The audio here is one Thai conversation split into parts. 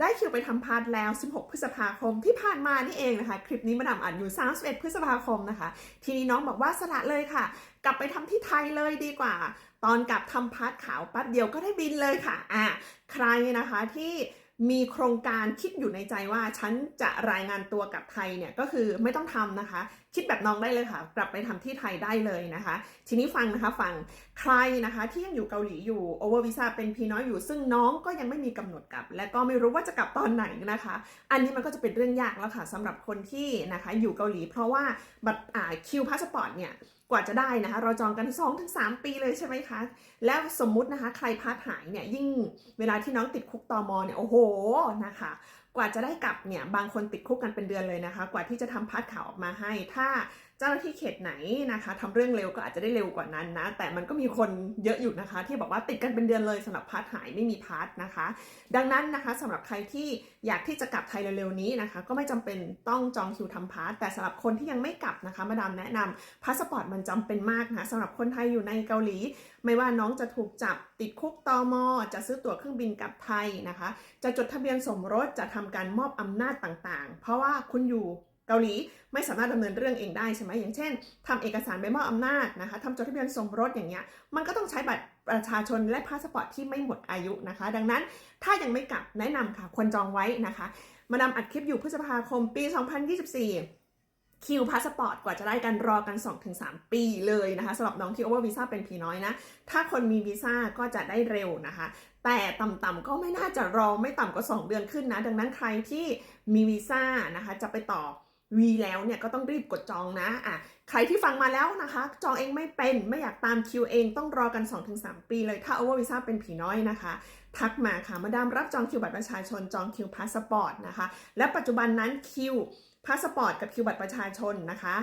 ได้คิวไปทำพาร์ทแล้ว 16 พฤษภาคมที่ผ่านมานี่เองนะคะ คลิปนี้มาดามอัดอยู่ 31 พฤษภาคมนะคะ ทีนี้น้องบอกว่าสละเลยค่ะ กลับไปทำที่ไทยเลยดีกว่า ตอนกลับทำพาร์ทขาวปั๊บเดียวก็ได้บินเลยค่ะ อะใครนะคะที่ มีโครงการคิดอยู่ในใจว่าฉันจะรายงานตัวกลับไทยเนี่ยก็คือไม่ต้องทำนะคะ คิดแบบน้องได้เลยค่ะ กลับไปทำที่ไทยได้เลยนะคะ ทีนี้ฟังนะคะฟังใครนะคะที่ยังอยู่เกาหลีอยู่โอเวอร์วีซ่าเป็นพีน้อยอยู่ ซึ่งน้องก็ยังไม่มีกำหนดกลับ และก็ไม่รู้ว่าจะกลับตอนไหนนะคะ อันนี้มันก็จะเป็นเรื่องยากแล้วค่ะสำหรับคนที่นะคะอยู่เกาหลี เพราะว่าบัตรคิวพาสปอร์ตเนี่ยกว่าจะได้นะคะ เราจองกัน 2-3 ปีเลยใช่ไหมคะ แล้วสมมุตินะคะ ใครพัดหายเนี่ยยิ่งเวลาที่น้องติดคุกตอมอเนี่ยโอ้โหนะคะกว่าจะได้กลับเนี่ยบางคนติดคุกกันเป็นเดือนเลยนะคะ กว่าที่จะทำพาสข่าวออกมาให้ ถ้าเจ้าหน้าที่เขตไหนนะคะทำเรื่องเร็วก็อาจจะได้เร็วกว่านั้นนะ แต่มันก็มีคนเยอะอยู่นะคะ ที่บอกว่าติดกันเป็นเดือนเลยสำหรับพาสหายไม่มีพาสนะคะ ดังนั้นนะคะสำหรับใครที่อยากที่จะกลับไทยเร็วๆนี้นะคะ ก็ไม่จำเป็นต้องจองคิวทำพาสแต่สำหรับคนที่ยังไม่กลับนะคะ มาดามแนะนำพาสปอร์ตมันจำเป็นมากนะคะสำหรับคนไทยอยู่ในเกาหลี ไม่ว่าน้องจะถูกจับติดคุกตอมอจะซื้อตั๋วเครื่องบินกลับไทยนะคะ จะจดทะเบียนสมรสจะททำการมอบอำนาจต่างๆ เพราะว่าคุณอยู่เกาหลีไม่สามารถดำเนินเรื่องเองได้ใช่ไหมอย่างเช่นทำเอกสารใบมอบอำนาจนะคะทำจดทะเบียนสมรสอย่างเงี้ยมันก็ต้องใช้บัตรประชาชนและพาสปอร์ตที่ไม่หมดอายุนะคะ ดังนั้นถ้ายังไม่กลับแนะนำค่ะควรจองไว้นะคะ มาดามอัดคลิปอยู่พฤษภาคมปี 2024 คิวพาสปอร์ตกว่าจะได้กันรอกัน 2-3 ปีเลยนะคะสำหรับน้องที่โอเวอร์วีซ่าเป็นผีน้อยนะ ถ้าคนมีวีซ่าก็จะได้เร็วนะคะ แต่ต่ำๆก็ไม่น่าจะรอไม่ต่ำกว่า 2 เดือนขึ้นนะ ดังนั้นใครที่มีวีซ่านะคะจะไปต่อวีแล้วเนี่ยก็ต้องรีบกดจองนะอะใครที่ฟังมาแล้วนะคะ จองเองไม่เป็นไม่อยากตามคิวเองต้องรอกัน 2-3 ปีเลยถ้าโอเวอร์วีซ่าเป็นผีน้อยนะคะ ทักมาค่ะมาดามรับจองคิวบัตรประชาชนจองคิวพาสปอร์ตนะคะ และปัจจุบันนั้นคิว พาสปอร์ตกับคิวบัตรประชาชนนะคะ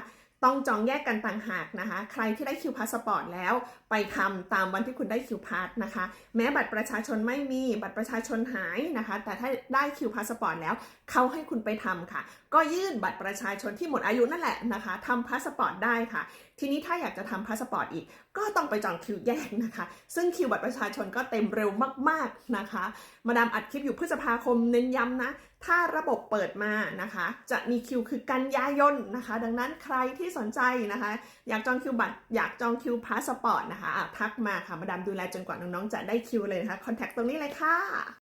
ต้องจองแยกกันต่างหากนะคะ ใครที่ได้คิวพาสปอร์ตแล้ว ไปทำตามวันที่คุณได้คิวพาสนะคะ แม้บัตรประชาชนไม่มีบัตรประชาชนหายนะคะ แต่ถ้าได้คิวพาสปอร์ตแล้วเขาให้คุณไปทำค่ะ ก็ยื่นบัตรประชาชนที่หมดอายุนั่นแหละนะคะทำพาสปอร์ตได้ค่ะ ทีนี้ถ้าอยากจะทำพาสปอร์ตอีก ก็ต้องไปจองคิวแยกนะคะ ซึ่งคิวบัตรประชาชนก็เต็มเร็วมากๆนะคะ มาดามอัดคลิปอยู่พฤษภาคมเน้นย้ำนะ ถ้าระบบเปิดมานะคะ จะมีคิวคือกันยายนนะคะ ดังนั้นใครที่สนใจนะคะ อยากจองคิวบัตรอยากจองคิวพาสปอร์ตนะคะอะทักมาค่ะมาดามดูแลจนกว่าน้องๆจะได้คิวเลยนะคะคอนแทคตรงนี้เลยค่ะ